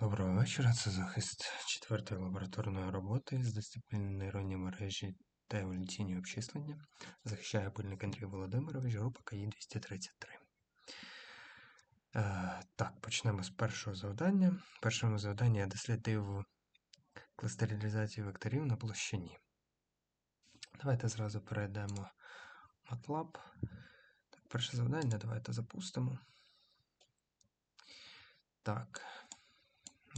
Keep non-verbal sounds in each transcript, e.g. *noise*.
Доброго вечора. Це захист четвертої лабораторної роботи з дисципліни нейронні мережі та еволюційні обчислення. Захищає пильник Андрій Володимирович, група КАІ 233. Е, так, почнемо з першого завдання. Першому завданні я дослідив кластеризацію векторів на площині. Давайте зразу перейдемо в MATLAB. Так, перше завдання давайте запустимо. Так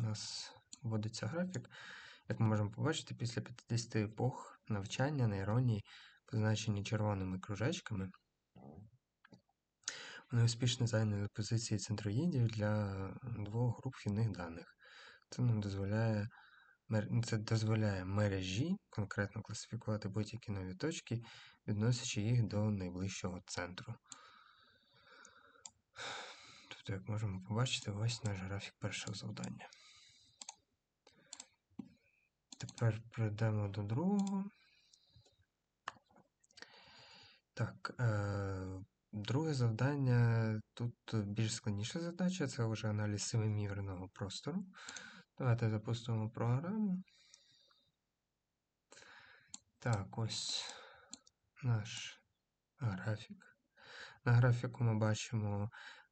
у нас вводиться графік. Як ми можемо побачити, після 50 епох навчання нейронні, позначені червоними кружечками, вони успішно зайняли позиції центроїдів для двох груп вхідних даних. Це нам дозволяє це дозволяє мережі конкретно класифікувати будь-які нові точки, відносячи їх до найближчого центру. Тобто, як можемо побачити, ось наш графік першого завдання. Тепер перейдемо до другого. Так, е, друге завдання тут більш складніша задача, це вже аналіз семимірного простору. Давайте запустимо програму. Так, ось наш графік. На графіку ми бачимо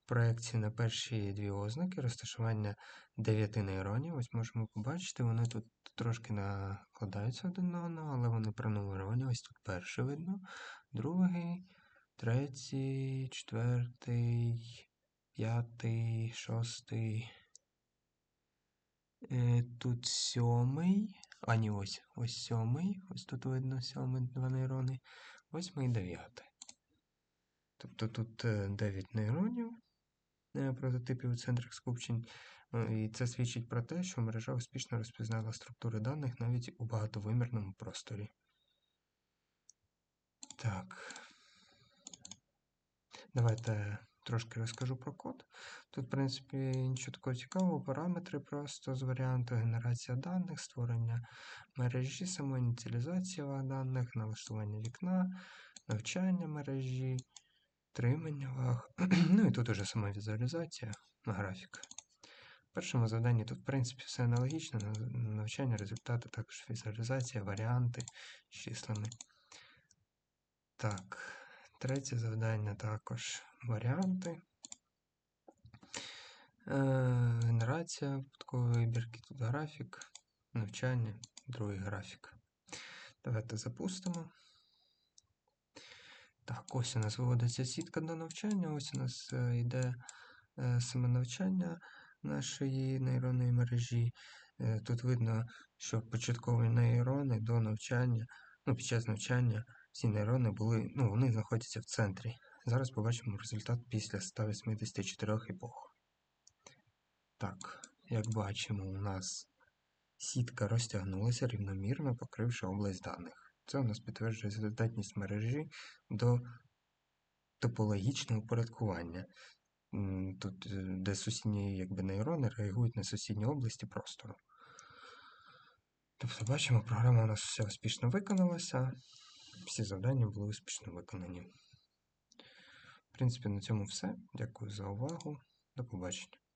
проекції на перші дві ознаки розташування дев'яти нейронів. Ось можемо побачити, вони тут трошки накладаються один на одного, але вони пронумеровані. Ось тут перший видно, другий, третій, четвертий, п'ятий, шостий. Е, тут сьомий. А ні, ось ось сьомий. Ось тут видно сьомий два нейрони. Восьмий і дев'ятий. Тобто тут 9 е, нейронів. Е, прототипів у центрах скупчень, е, і це свідчить про те, що мережа успішно розпізнала структури даних навіть у багатовимірному просторі. Так. Давайте трошки розкажу про код. Тут, в принципі, нічого такого цікавого, параметри просто з варіанту генерація даних, створення мережі, самоініціалізація даних, налаштування вікна, навчання мережі отримання ваг. *clears throat* ну і тут уже сама візуалізація графік. В першому завданні тут, в принципі, все аналогічно, навчання, результати, також візуалізація, варіанти з числами. Так, третє завдання також варіанти. Е, Генерація, випадкової вибірки, тут графік, навчання, другий графік. Давайте запустимо. Так, ось у нас виводиться сітка до навчання, ось у нас е, йде е, саме навчання нашої нейронної мережі. Е, тут видно, що початкові нейрони до навчання, ну, під час навчання всі нейрони були, ну, вони знаходяться в центрі. Зараз побачимо результат після 184 епох. Так, як бачимо, у нас сітка розтягнулася рівномірно, покривши область даних. Це у нас підтверджує здатність мережі до топологічного упорядкування. Тут, е, де сусідні якби, нейрони реагують на сусідні області простору. Тобто, бачимо, програма у нас все успішно виконалася, всі завдання були успішно виконані. В принципі, на цьому все. Дякую за увагу. До побачення.